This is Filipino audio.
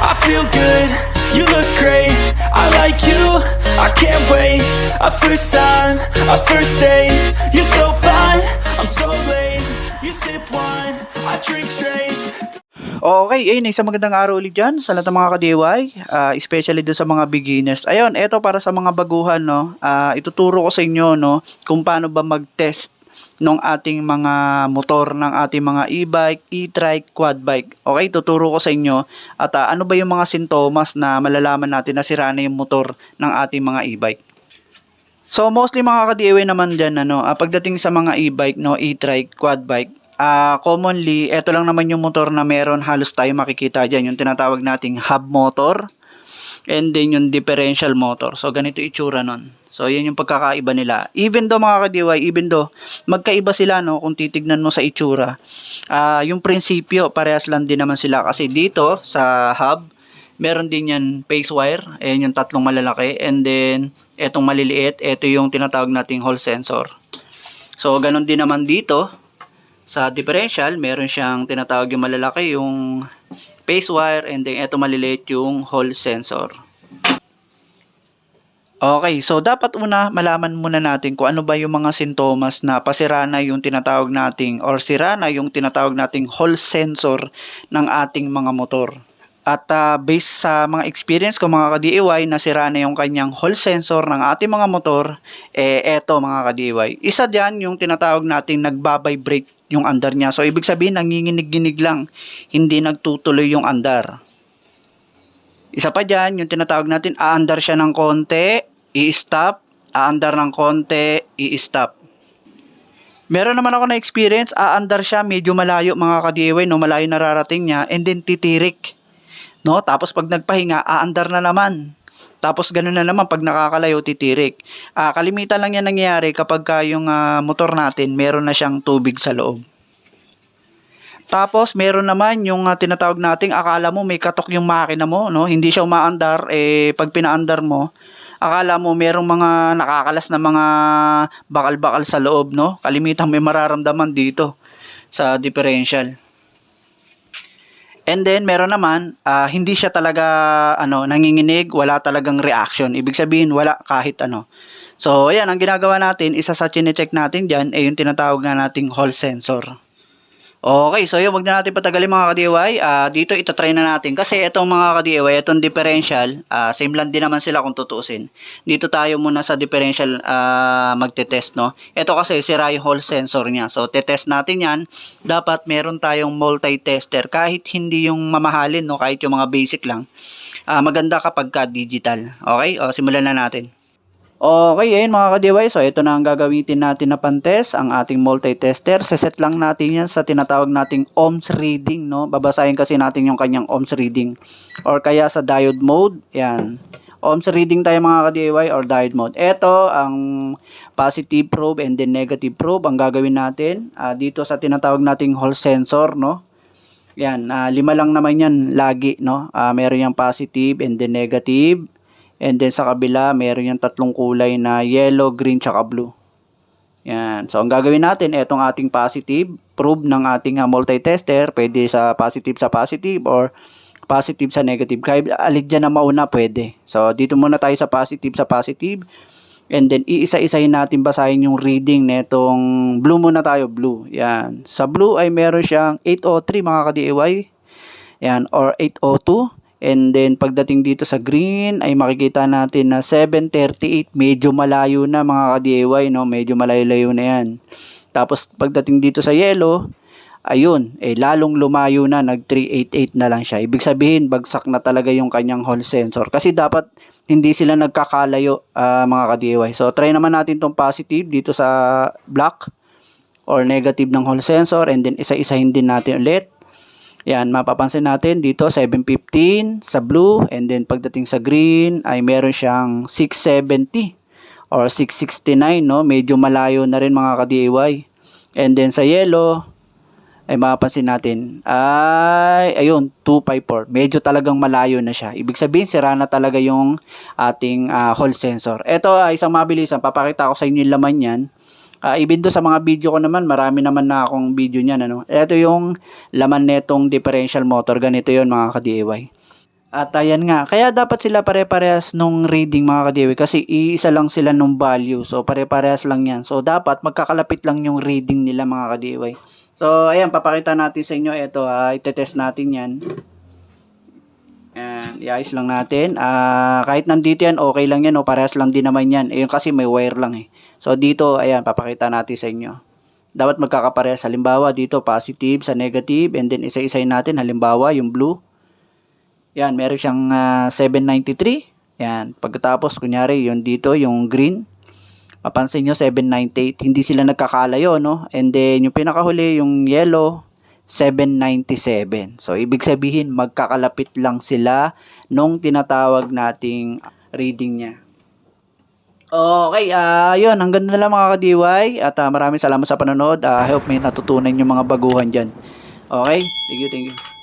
I feel good, you look great. I like you, I can't wait. A first time, a first date. You're so fine, I'm so late. You sip wine, I drink straight. Okay, ayun, isang magandang araw ulit dyan sa lahat ng mga ka-DIY, ah, especially dun sa mga beginners. Ayun, eto para sa mga baguhan, no, ah, ituturo ko sa inyo, no, kung paano ba mag-test ng ating mga motor, ng ating mga e-bike, e-trike, quad bike. Okay, tuturo ko sa inyo at ah, ano ba yung mga sintomas na malalaman natin na sira na yung motor ng ating mga e-bike. So mostly mga ka-DIY naman dyan, ano, ah, pagdating sa mga e-bike, no, e-trike, quad bike, ah commonly, eto lang naman yung motor na meron halos tayo makikita dyan, yung tinatawag nating hub motor, and then yung differential motor. So ganito itsura nun. So yan yung pagkakaiba nila. Even though mga ka-DIY, even though magkaiba sila, no, kung titignan mo sa itsura, ah yung prinsipyo, parehas lang din naman sila. Kasi dito, sa hub, meron din yan phase wire, ayan yung tatlong malalaki, and then etong maliliit, ito yung tinatawag nating hall sensor. So, ganun din naman dito, sa differential, meron siyang tinatawag yung malalaki, yung phase wire, and then eto maliliit yung hall sensor. Okay, so dapat una malaman muna natin kung ano ba yung mga sintomas na pasira na yung tinatawag nating or sira na yung tinatawag nating hall sensor ng ating mga motor. At ah, based sa mga experience ko mga ka-DIY na sira na yung kanyang hall sensor ng ating mga motor, eh eto mga ka-DIY. Isa diyan yung tinatawag nating nagbabibrate yung andar niya. So ibig sabihin nanginginig-ginig lang, hindi nagtutuloy yung andar. Isa pa dyan, yung tinatawag natin, aandar siya ng konti, i-stop, aandar ng konti, i-stop. Meron naman ako na experience, aandar siya medyo malayo mga ka-DIY, no, malayo nararating niya, and then titirik. No, tapos pag nagpahinga, aandar na naman. Tapos ganun na naman pag nakakalayo titirik. Ah, kalimitan lang yan nangyayari kapag ka yung ah, motor natin meron na siyang tubig sa loob. Tapos meron naman yung ah, tinatawag nating akala mo may katok yung makina mo, no? Hindi siya umaandar eh pag pinaandar mo, akala mo merong mga nakakalas na mga bakal-bakal sa loob, no? Kalimitan may mararamdaman dito sa differential. And then meron naman ah, hindi siya talaga ano nanginginig, wala talagang reaction. Ibig sabihin wala kahit ano. So ayan ang ginagawa natin, isa sa chine-check natin diyan ay yung tinatawag nga nating hall sensor. Okay, so yun, wag na natin patagalin mga ka-DIY. Ah, dito itatry na natin kasi itong mga ka-DIY, itong differential, ah, same lang din naman sila kung tutuusin. Dito tayo muna sa differential ah, magte-test, no? Ito kasi sira yung hall sensor niya. So, te-test natin yan. Dapat meron tayong multi-tester kahit hindi yung mamahalin, no? Kahit yung mga basic lang. Ah, maganda kapag ka digital. Okay? O, simulan na natin. Okay, ayun mga ka-DIY. So, ito na ang gagamitin natin na pantest, ang ating multi-tester. Seset lang natin yan sa tinatawag nating ohms reading, no? Babasahin kasi natin yung kanyang ohms reading. Or kaya sa diode mode, yan. Ohms reading tayo mga ka-DIY or diode mode. Ito, ang positive probe and then negative probe, ang gagawin natin ah, dito sa tinatawag nating hall sensor, no? Yan, ah, lima lang naman yan lagi, no? Ah, meron yung positive and then negative. And then sa kabila, meron yung tatlong kulay na yellow, green, tsaka blue. Yan. So, ang gagawin natin, etong ating positive, probe ng ating uh, multi-tester, pwede sa positive sa positive or positive sa negative. Kahit alid dyan na mauna, pwede. So, dito muna tayo sa positive sa positive. And then, iisa-isahin natin basahin yung reading netong blue muna tayo, blue. Yan. Sa blue ay meron siyang 803 mga ka-DIY. Yan. Or 802. And then pagdating dito sa green ay makikita natin na 738 medyo malayo na mga ka-DIY no, medyo malayo-layo na 'yan. Tapos pagdating dito sa yellow, ayun, eh lalong lumayo na nag 388 na lang siya. Ibig sabihin bagsak na talaga yung kanyang hall sensor kasi dapat hindi sila nagkakalayo ah, mga ka-DIY. So try naman natin tong positive dito sa black or negative ng hall sensor and then isa-isahin din natin ulit. Yan, mapapansin natin dito 715 sa blue and then pagdating sa green ay meron siyang 670 or 669 no, medyo malayo na rin mga ka-DIY. And then sa yellow ay mapapansin natin ay ayun 254 medyo talagang malayo na siya. Ibig sabihin sira na talaga yung ating ah, hall sensor. Ito ay isang mabilisan papakita ko sa inyo yung laman yan Ah, even sa mga video ko naman, marami naman na akong video niyan. Ano? Ito yung laman netong differential motor. Ganito yon mga ka-DIY. At ayan nga, kaya dapat sila pare-parehas nung reading mga kadiwi kasi iisa lang sila nung value. So pare-parehas lang yan. So dapat magkakalapit lang yung reading nila mga kadiwi. So ayan, papakita natin sa inyo ito ha. Itetest natin yan. Iayos lang natin. Ah, kahit nandito yan, okay lang yan. O parehas lang din naman yan. Eh, kasi may wire lang eh. So dito, ayan, papakita natin sa inyo. Dapat magkakaparehas. Halimbawa, dito positive sa negative. And then isa-isayin natin. Halimbawa, yung blue. Yan, meron siyang ah, 793. Yan. Pagkatapos, kunyari, yung dito, yung green. Mapansin nyo, 798. Hindi sila nagkakalayo, no? And then, yung pinakahuli, yung yellow, 797. So, ibig sabihin, magkakalapit lang sila nung tinatawag nating reading niya. Okay, ah yun, hanggang na lang mga ka-DY at ah, maraming salamat sa panonood. Ah, I hope may natutunan yung mga baguhan dyan. Okay, thank you, thank you.